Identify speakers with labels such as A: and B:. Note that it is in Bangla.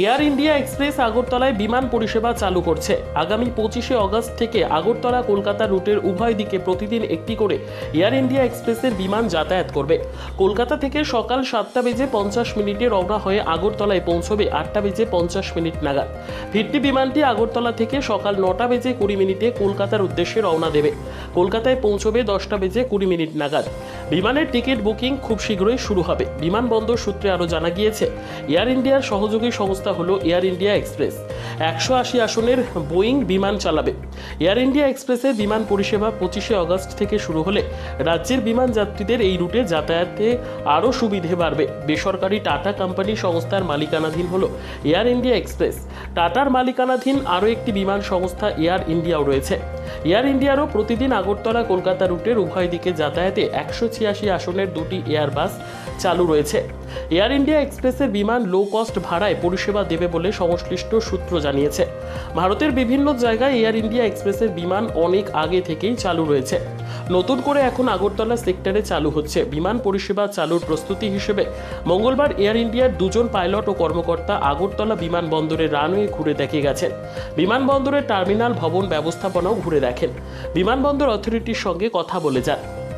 A: এয়ার ইন্ডিয়া এক্সপ্রেস আগরতলায় বিমান পরিষেবা চালু করছে। আগামী পঁচিশে অগস্ট থেকে আগরতলা, কলকাতা রুটের উভয় দিকে প্রতিদিন একটি করে এয়ার ইন্ডিয়া এক্সপ্রেসের বিমান যাতায়াত করবে। কলকাতা থেকে সকাল সাতটা বেজে পঞ্চাশ মিনিটে রওনা হয়ে আগরতলায় পৌঁছবে আটটা বেজে পঞ্চাশ মিনিট নাগাদ। ভিত্তি বিমানটি আগরতলা থেকে সকাল নটা বেজে কুড়ি মিনিটে কলকাতার উদ্দেশ্যে রওনা দেবে। কলকাতায় পৌঁছবে দশটা বেজে কুড়ি মিনিট নাগাদ। বিমানের টিকিট বুকিং খুব শীঘ্রই শুরু হবে। বিমানবন্দর সূত্রে আরও জানা গিয়েছে, এয়ার ইন্ডিয়ার সহযোগী সংস্থা হলো এয়ার ইন্ডিয়া এক্সপ্রেস। একশো আশি আসনের বোয়িং বিমান চালাবে। এয়ার ইন্ডিয়া এক্সপ্রেসের বিমান পরিষেবা পঁচিশে অগস্ট থেকে শুরু হলে রাজ্যের বিমান যাত্রীদের এই রুটে যাতায়াতে আরও সুবিধে বাড়বে। বেসরকারি টাটা কোম্পানি সংস্থার মালিকানাধীন হলো এয়ার ইন্ডিয়া এক্সপ্রেস। টাটার মালিকানাধীন আরও একটি বিমান সংস্থা এয়ার ইন্ডিয়াও রয়েছে। এয়ার ইন্ডিয়ারও প্রতিদিন আগরতলা কলকাতা রুটের উভয় দিকে যাতায়াতে একশো ছিয়াশি আসনের দুটি এয়ারবাস চালু রয়েছে। এয়ার ইন্ডিয়া এক্সপ্রেসের বিমান লো কস্ট ভাড়ায় পরিষেবা দেবে বলে সংশ্লিষ্ট সূত্র জানিয়েছে। ভারতের বিভিন্ন জায়গায় এয়ার ইন্ডিয়া এক্সপ্রেসের বিমান অনেক আগে থেকেই চালু রয়েছে। নতুন করে এখন আগরতলা সেক্টরে চালু হচ্ছে। বিমান পরিষেবা চালুর প্রস্তুতি হিসেবে মঙ্গলবার এয়ার ইন্ডিয়ার দুজন পাইলট ও কর্মকর্তা আগরতলা বিমানবন্দরের রানওয়ে ঘুরে দেখে গেছেন। বিমানবন্দরের টার্মিনাল ভবন ব্যবস্থাপনাও ঘুরে দেখেন। বিমানবন্দর অথরিটির সঙ্গে কথা বলে যান।